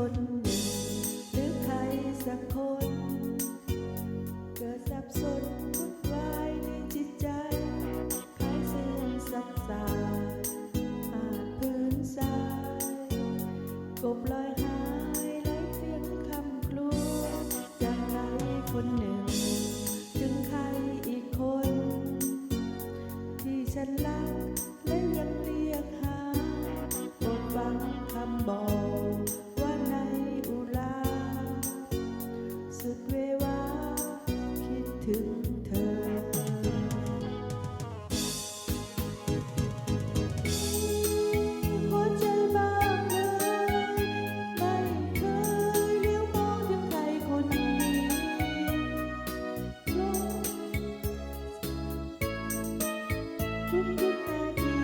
คนหนึ่งหรือใครสักคน เกิดสับสนวุ่นวายในจิตใจคล้ายเส้นสับสายผ่านพื้นทรายกบลอยหายไร้เสียงคำครวญจากใครคนหนึ่ง ถึงใครอีกคน ที่ฉันรักและยังเรียกหาโปรดฟังคำบอก ถึงเธอ หัวใจบ้างเลย ไม่เคยเลี้ยวมองถึงใครคนนี้ลงทุกทุกนาที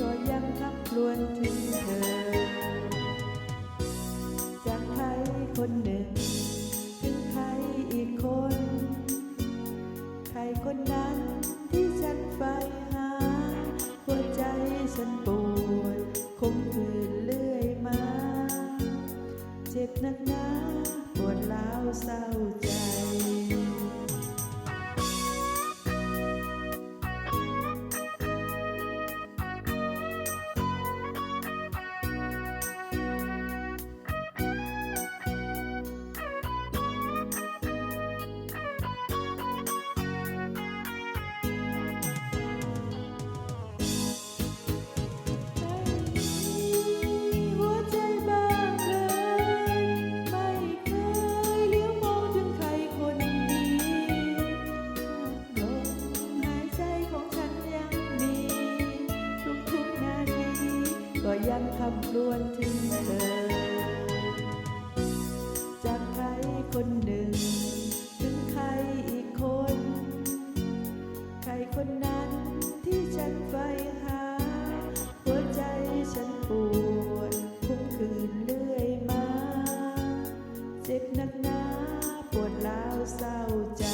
ก็ยังทับลวนถึงเธอ คนนั้นที่ฉันใฝ่หา หัวใจฉันปวดคงคืนเลื่อยมา เจ็บนักหนาปวดล้าวเศร้าใจ ก็ยังคำรวนถึงเธอ จากใครคนหนึ่ง ถึงใครอีกคน ใครคนนั้นที่ฉันไฟหา หัวใจฉันปวดคุ้มคืนเรื่อยมา เจ็บนักหนาปวดแล้วเศร้าใจ